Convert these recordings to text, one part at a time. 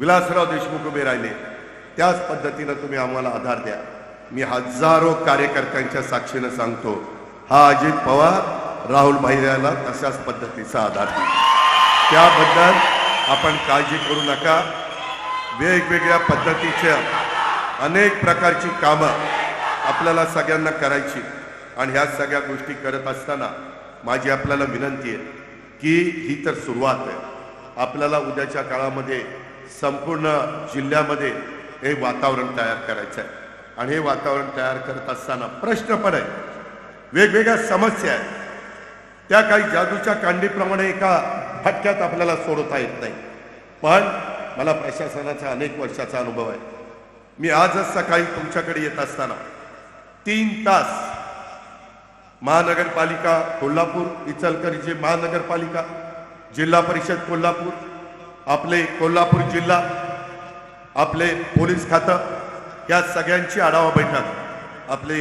विलासराव देशमुख उभे राहिले. त्याच पद्धतीनं तुम्ही आम्हाला आधार द्या. मी हजारो कार्यकर्त्यांच्या साक्षीनं सांगतो हा अजित पवार राहुल भाईला तशाच पद्धतीचा आधार दिला त्याबद्दल आपण काळजी करू नका. वेगवेगळ्या पद्धतीच्या अनेक प्रकारची कामं आपल्याला सगळ्यांना करायची आणि ह्या सगळ्या गोष्टी करत असताना माझी आपल्याला विनंती आहे की ही तर सुरुवात आहे. आपल्याला उद्याच्या काळामध्ये संपूर्ण जिल्ह्यामध्ये हे वातावरण तयार करायचं आहे आणि हे वातावरण तयार करत असताना प्रश्न पण आहे वेगवेगळ्या समस्या आहेत. त्या काही जादूच्या कांडीप्रमाणे एका फटक्यात आपल्याला सोडवता येत नाही. पण मला प्रशासनाचा अनेक वर्षाचा अनुभव आहे. मी आजच सकाळी तुमच्याकडे येत असताना तीन तास महानगरपालिका कोल्हापूर इचलकरंजी महानगरपालिका जिल्हा परिषद कोल्हापूर आपले कोल्हापूर जिल्हा आपले पोलीस खातं या सगळ्यांची आढावा बैठक. आपले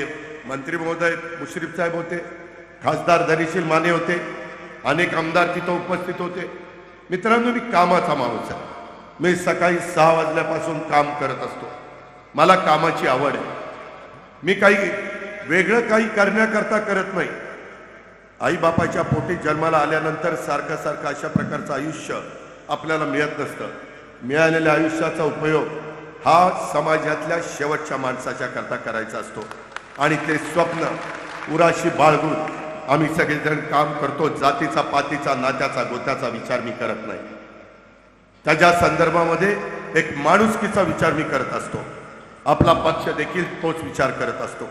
मंत्री महोदय मुश्रीफ साहेब होते खासदार धरीशील माने होते अनेक आमदार तिथं उपस्थित होते. मित्रांनो मी कामाचा माणूस आहे. मी सकाळी सहा वाजल्यापासून काम करत असतो. मला कामाची आवड आहे. मी काही वेगळं काही करण्याकरता करत नाही. आईबापाच्या पोटी जन्माला आल्यानंतर सारखं सारखं अशा प्रकारचं आयुष्य आपल्याला मिळत नसतं. मिळालेल्या आयुष्याचा उपयोग हा समाजातल्या शेवटच्या माणसाच्या करता करायचा असतो. आणि ते स्वप्न उराशी बाळगून आम्ही सगळेजण काम करतो जातीचा पातीचा नात्याचा गोत्याचा विचार मी करत नाही. त्याच्या संदर्भामध्ये एक माणुसकीचा विचार मी करत असतो. आपला पक्ष देखील तोच विचार करत असतो.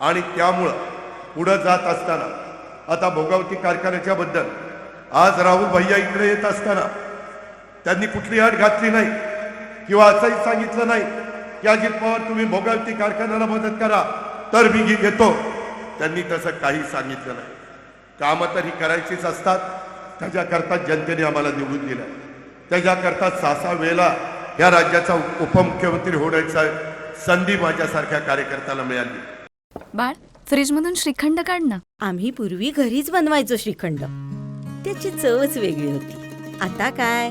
आणि त्यामुळं पुढं जात असताना आता भोगावती कारखान्याच्या बद्दल आज राहुल भैया इकडे येत असताना त्यांनी कुठली अट घातली नाही. किंवा असंही सांगितलं नाही की अजित पवार तुम्ही भोगावती कारखान्याला मदत करा तर मी घे- घेतो. त्यांनी तसं काही सांगितलं नाही. कामं तर ही करायचीच असतात. त्याच्याकरता जनतेने आम्हाला निवडून दिलं त्याच्याकरता सहा सहा वेळेला या राज्याचा उप- उपमुख्यमंत्री होण्याचा संधी माझ्यासारख्या कार्यकर्त्याला मिळाली. बाळ फ्रीजमधून श्रीखंड काढ ना. आम्ही पूर्वी घरीच बनवायचो श्रीखंड. त्याची चवच वेगळी होती. आता काय?